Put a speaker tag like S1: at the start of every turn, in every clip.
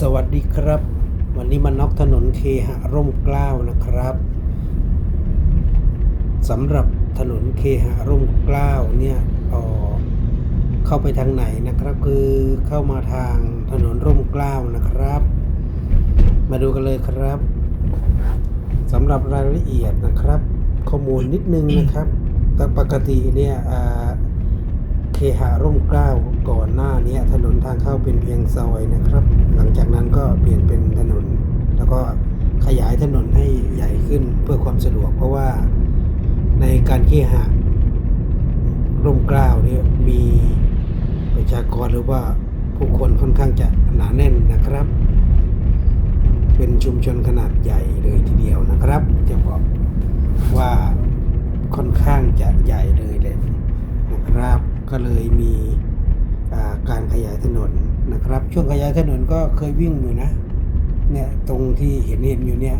S1: สวัสดีครับ วันนี้มาน็อกถนนเคหะร่มเกล้านะครับสำหรับถนนเคหะร่มเกล้าเนี่ยเอ่อเข้าไปทางไหนนะครับคือเข้ามาทางถนนร่มเกล้านะครับ มาดูกันเลยครับสำหรับรายละเอียดนะครับ ข้อมูลนิดนึงนะครับแต่ปกติเนี่ยเคหะร่มเกล้า ก่อนหน้านี้ถนนทางเข้าเป็นเพียงซอยนะครับ หลังจากนั้นก็เปลี่ยนเป็นถนน แล้วก็ขยายถนนให้ใหญ่ขึ้นเพื่อความสะดวก เพราะว่าในการเคหะร่มเกล้าเนี่ยมีประชากรหรือว่าผู้คนค่อนข้างจะหนาแน่นนะครับ เป็นชุมชนขนาดใหญ่เลยทีเดียวนะครับ จะบอกว่าค่อนข้างจะใหญ่เลยเลย นะครับก็เลยมีอ่า การขยายถนนนะครับ ช่วงขยายถนนก็เคยวิ่งอยู่นะเนี่ยตรงที่เห็นเห็นอยู่เนี่ย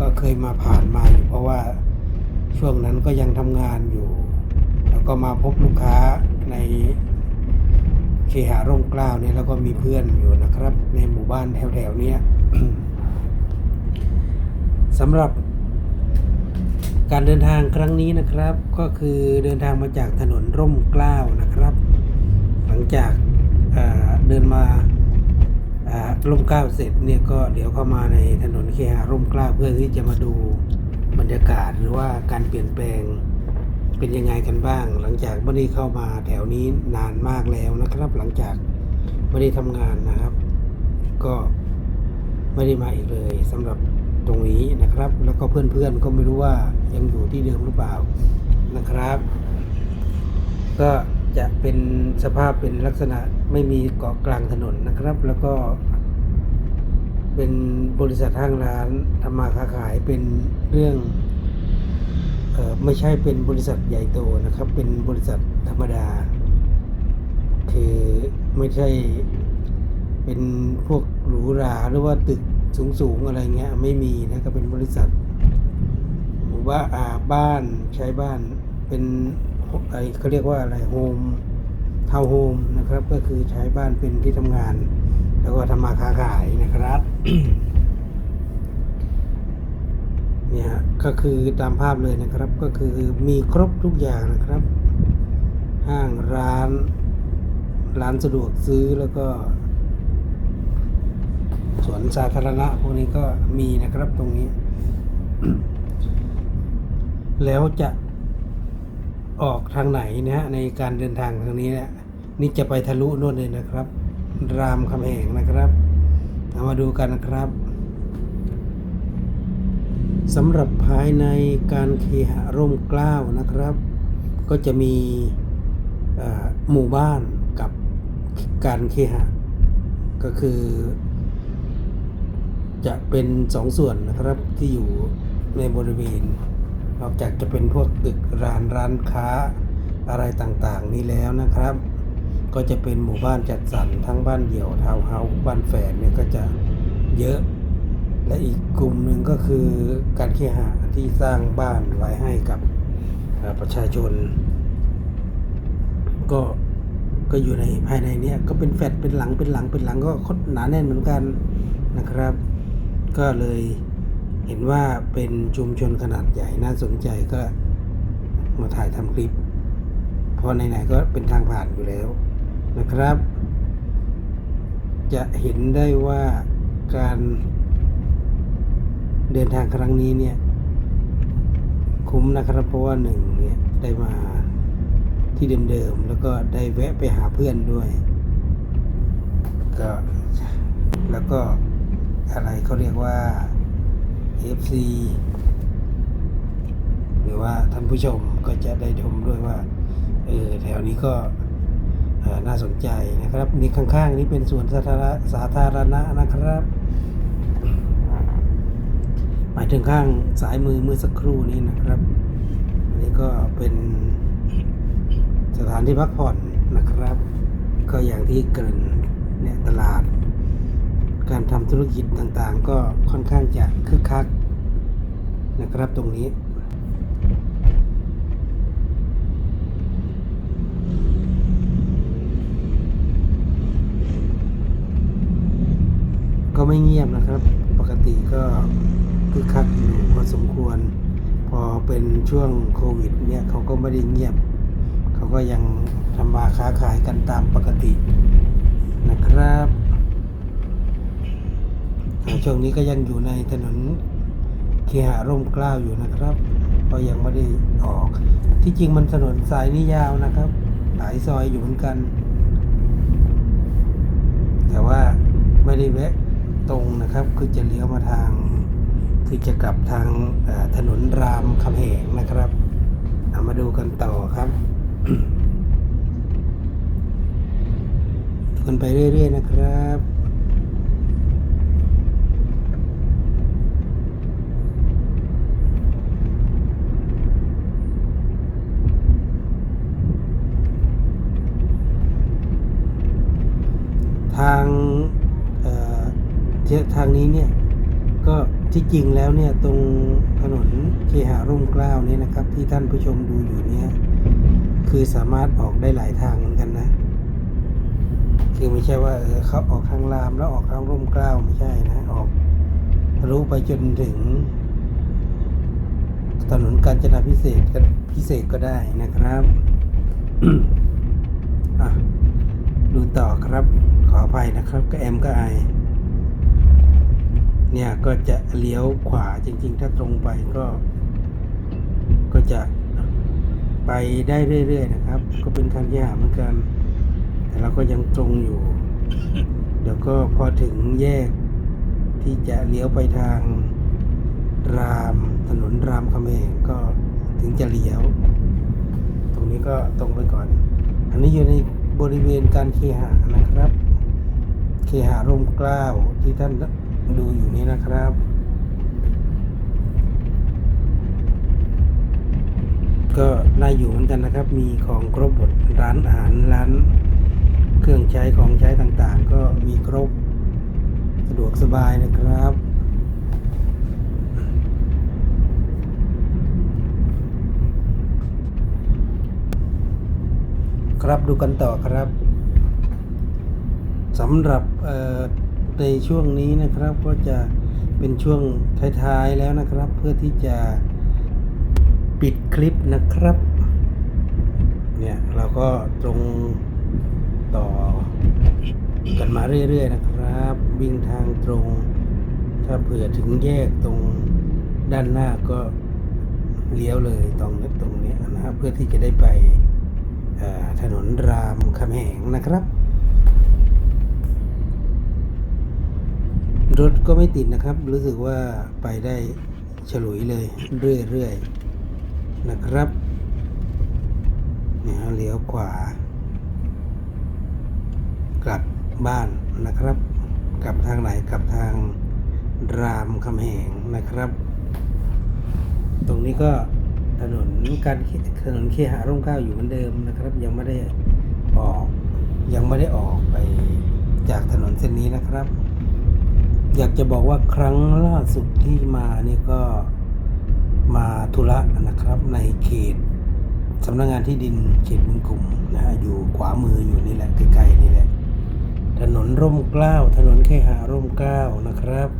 S1: ก็เคยมาผ่านมาอยู่เพราะว่าช่วงนั้นก็ยังทำงานอยู่ แล้วก็มาพบลูกค้าในเคหะร่มกล้าวเนี่ยแล้วก็มีเพื่อนอยู่นะครับ ในหมู่บ้านแถวๆเนี้ยสำหรับการเดินทางครั้งนี้นะครับ ก็คือเดินทางมาจากถนนร่มกล้าวนะ ลังจากเอ่อเดินมาาร่มเกล้าเสร็จเนี่ยก็เดี๋ยวเข้ามาในถนนเคหะร่มเกล้าเพื่อที่จะมาดูบรรยากาศหรือว่าการเปลี่ยนแปลงเป็นยังไงกันบ้าง หลังจากไม่ได้เข้ามาแถวนี้นานมากแล้วนะครับ หลังจากไม่ได้ทำงานนะครับ ก็ไม่ได้มาอีกเลยสำหรับตรงนี้นะครับ แล้วก็เพื่อนๆก็ไม่รู้ว่ายังอยู่ที่เดิมหรือเปล่านะครับ ก็ จะเป็นสภาพเป็นลักษณะไม่มีเกาะกลางถนนนะครับ แล้วก็เป็นบริษัทห้างร้านทำมาค้าขายเป็นเรื่องออไม่ใช่เป็นบริษัทใหญ่โตนะครับ เป็นบริษัทธรรมดา คือไม่ใช่เป็นพวกหรูหราหรือว่าตึกสูงๆอะไรเงี้ยไม่มีนะก็เป็นบริษัทหรือว่าอาบ้านใช้บ้านเป็น ไรเขาเรียกว่าอะไรโฮมทาวน์โฮมนะครับ ก็คือใช้บ้านเป็นที่ทำงาน แล้วก็ทำมาค้าขายนะครับเนี่ยก็คือตามภาพเลยนะครับ ก็คือมีครบทุกอย่างนะครับ ห้างร้าน ร้านสะดวกซื้อแล้วก็สวนสาธารณะพวกนี้ก็มีนะครับตรงนี้ แล้วจะ ออกทางไหนนะฮะในการเดินทางทางนี้นี่ยนี่จะไปทะลุโน่นเลยนะครับ รามคำแหงนะครับเอามาดูกันนะครับสำหรับภายในการเคหะร่มเกล้านะครับ ก็จะมีหมู่บ้านกับการเคหะ ก็คือ จะเป็นสองส่วนนะครับที่อยู่ในบริเวณ นอกจากจะเป็นพวกตึกร้านร้านค้าอะไรต่างๆ นี้แล้วนะครับ ก็จะเป็นหมู่บ้านจัดสรรทั้งบ้านเดี่ยวทาวน์เฮาส์บ้านแฝดเนี่ยก็จะเยอะ และอีกกลุ่มหนึ่งก็คือการเคหะที่สร้างบ้านไว้ให้กับประชาชน ก็ก็อยู่ในภายในเนี้ยก็เป็นแฟลตเป็นหลังเป็นหลังเป็นหลังก็คดหนาแน่นเหมือนกันนะครับ ก็เลย เห็นว่าเป็นชุมชนขนาดใหญ่น่าสนใจก็มาถ่ายทำคลิป เพราะไหนๆก็เป็นทางผ่านอยู่แล้วนะครับ จะเห็นได้ว่าการเดินทางครั้งนี้เนี่ย คุ้มนะครับเพราะว่าหนึ่งเนี่ยได้มาที่เดิมๆแล้วก็ได้แวะไปหาเพื่อนด้วย ก็แล้วก็อะไรเขาเรียกว่า FC หรือว่าท่านผู้ชมก็จะได้ชมด้วยว่าเออแถวนี้ก็น่าสนใจนะครับ นี่ข้างๆนี่เป็นสวนสาธารณะสาธารณะนะครับ หมายถึงข้างสายมือเมื่อสักครู่นี้นะครับอันนี้ก็เป็นสถานที่พักผ่อนนะครับ ก็อย่างที่เกริ่นเนี่ยตลาด การทำธุรกิจต่างๆ ก็ค่อนข้างจะคึกคักนะครับตรงนี้ก็ไม่เงียบนะครับ ปกติก็คึกคักอยู่พอสมควร พอเป็นช่วงโควิดเนี่ยเขาก็ไม่ได้เงียบ เขาก็ยังทำมาค้าขายกันตามปกตินะครับ ช่วงนี้ก็ยังอยู่ในถนนเคหะร่มเกล้าอยู่นะครับ ก็ยังไม่ได้ออก ที่จริงมันถนนสายนี้ยาวนะครับ หลายซอยอยู่เหมือนกัน แต่ว่าไม่ได้แวะตรงนะครับ คือจะเลี้ยวมาทาง คือจะกลับทางถนนรามคำแหงนะครับเอามาดูกันต่อครับกันไปเรื่อยๆนะครับ ทางเอ่อทางนี้เนี่ยก็ที่จริงแล้วเนี่ยตรงถนนเคหะร่มเกล้าเนี่ยนะครับที่ท่านผู้ชมดูอยู่เนี่ยคือสามารถออกได้หลายทางเหมือนกันนะ คือไม่ใช่ว่าเออเขาออกทางรามแล้วออกทางร่มเกล้าไม่ใช่นะออกทะลุไปจนถึง ถนนกาญจนาพิเศษกพิเศษก็ได้นะครับอะ ดูต่อครับ ขออภัยนะครับ ก็แอมก็ไอายเนี่ยก็จะเลี้ยวขวาจริง ๆ ถ้าตรงไปก็ ก็จะไปได้เรื่อย ๆ นะครับ ก็เป็นทางยากเหมือนกัน แต่เราก็ยังตรงอยู่ เดี๋ยวก็พอถึงแยกที่จะเลี้ยวไปทางรามถนนรามคำแหงก็ถึงจะเลี้ยว ตรงนี้ก็ตรงไปก่อน อันนี้อยู่ใน บริเวณการเคหะนะครับ เคหะร่มกล้าวที่ท่านดูอยู่นี้นะครับก็น่าอยู่เหมือนกันนะครับ มีของครบหมดร้านอาหารร้านเครื่องใช้ของใช้ต่างๆ ก็มีครบสะดวกสบายนะครับ ครับดูกันต่อครับสำหรับในช่วงนี้นะครับก็จะเป็นช่วงท้ายๆแล้วนะครับ เพื่อที่จะปิดคลิปนะครับเนี่ยเราก็ตรงต่อกันมาเรื่อยๆนะครับ วิ่งทางตรง ถ้าเผื่อถึงแยกตรงด้านหน้าก็เลี้ยวเลยตรงนี้ตรงนี้นะครับเพื่อที่จะได้ไป ถนนรามคำแหงนะครับ รถก็ไม่ติดนะครับ รู้สึกว่าไปได้ฉลุยเลยเรื่อยๆนะครับเนี่ยเลี้ยวขวา กลับบ้านนะครับ กลับทางไหนกลับทางรามคำแหงนะครับ ตรงนี้ก็ ถนนการถนนเคหะร่มเกล้าอยู่เหมือนเดิมนะครับ ยังไม่ได้ออก ยังไม่ได้ออกไปจากถนนเส้นนี้นะครับ อยากจะบอกว่าครั้งล่าสุดที่มานี่ก็มาธุระนะครับ ในเขตสำนักงานที่ดินเขตบึงกลุ่มนะฮะอยู่ขวามืออยู่นี่แหละใกล้ๆนี่แหละ ถนนร่มเกล้า ถนนเคหะร่มเกล้านะครับ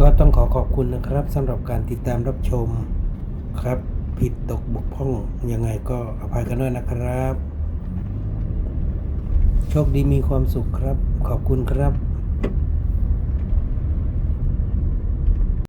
S1: ก็ต้องขอขอบคุณนะครับสำหรับการติดตามรับชม ครับ ผิดตกบกพร่องยังไงก็อภัยกันด้วยนะครับ โชคดีมีความสุขครับ ขอบคุณครับ